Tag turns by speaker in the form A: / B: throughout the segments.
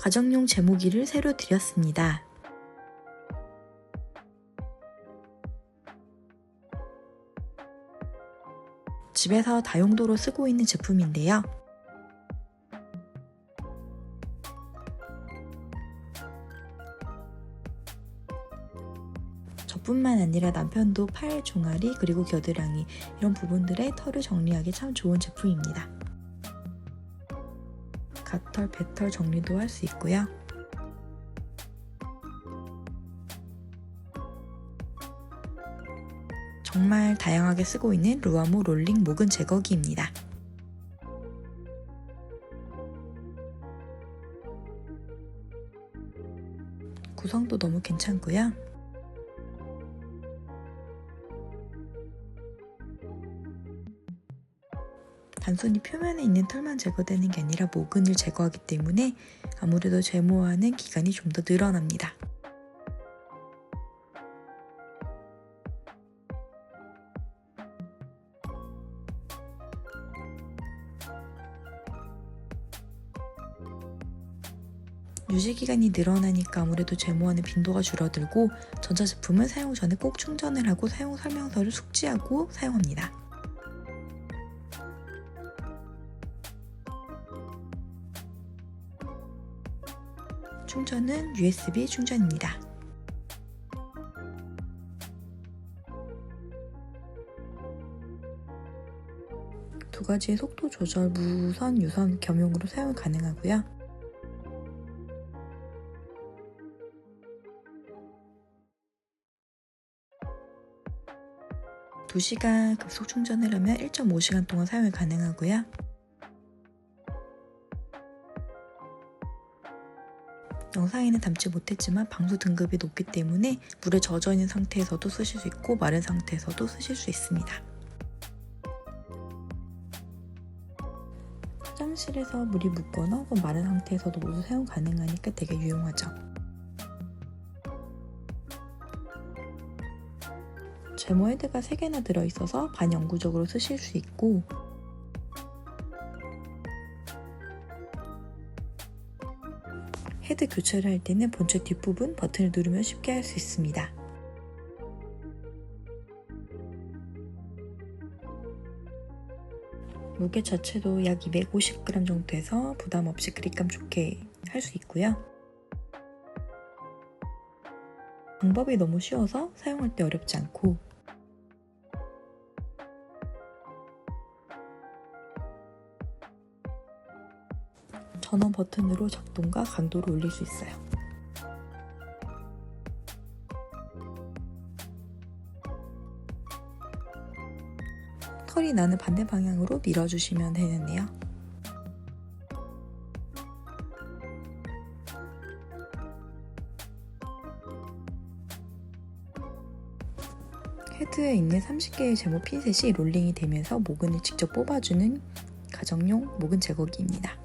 A: 가정용 제모기를 새로 드렸습니다. 집에서 다용도로 쓰고 있는 제품인데요. 저뿐만 아니라 남편도 팔 종아리 그리고 겨드랑이 이런 부분들의 털을 정리하기 참 좋은 제품입니다. 갓털, 배털 정리도 할 수 있고요. 정말 다양하게 쓰고 있는 루아모 롤링 모근 제거기입니다. 구성도 너무 괜찮고요. 단순히 표면에 있는 털만 제거되는 게 아니라 모근을 제거하기 때문에 아무래도 제모하는 기간이 좀 더 늘어납니다. 유지기간이 늘어나니까 아무래도 제모하는 빈도가 줄어들고 전자제품은 사용 전에 꼭 충전을 하고 사용 설명서를 숙지하고 사용합니다. 충전은 USB 충전입니다. 두 가지의 속도 조절 무선, 유선 겸용으로 사용 가능하고요. 두시간 급속 충전을 하면 1.5시간 동안 사용이 가능하고요. 영상에는 담지 못했지만 방수 등급이 높기 때문에 물에 젖어 있는 상태에서도 쓰실 수 있고 마른 상태에서도 쓰실 수 있습니다. 화장실에서 물이 묻거나 혹은 마른 상태에서도 모두 사용 가능하니까 되게 유용하죠. 제모 헤드가 3개나 들어있어서 반영구적으로 쓰실 수 있고 헤드 교체를 할 때는 본체 뒷부분 버튼을 누르면 쉽게 할 수 있습니다. 무게 자체도 약 250g 정도에서 부담 없이 그립감 좋게 할 수 있고요. 방법이 너무 쉬워서 사용할 때 어렵지 않고 전원 버튼으로 작동과 강도를 올릴 수 있어요. 털이 나는 반대 방향으로 밀어주시면 되는데요. 헤드에 있는 30개의 제모 핀셋이 롤링이 되면서 모근을 직접 뽑아주는 가정용 모근 제거기입니다.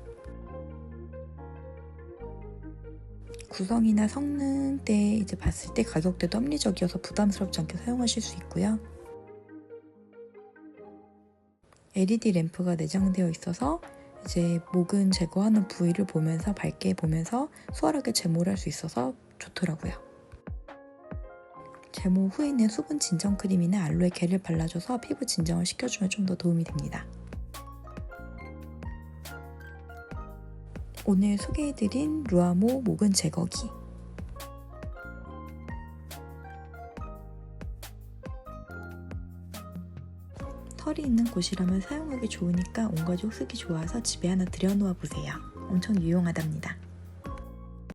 A: 구성이나 성능 때 이제 봤을 때 가격대도 합리적이어서 부담스럽지 않게 사용하실 수 있고요. LED 램프가 내장되어 있어서 이제 모근 제거하는 부위를 보면서 밝게 보면서 수월하게 제모를 할 수 있어서 좋더라고요. 제모 후에는 수분 진정 크림이나 알로에 겔을 발라줘서 피부 진정을 시켜주면 좀 더 도움이 됩니다. 오늘 소개해드린 루아모 모근 제거기 털이 있는 곳이라면 사용하기 좋으니까 온 가족 쓰기 좋아서 집에 하나 들여놓아 보세요. 엄청 유용하답니다.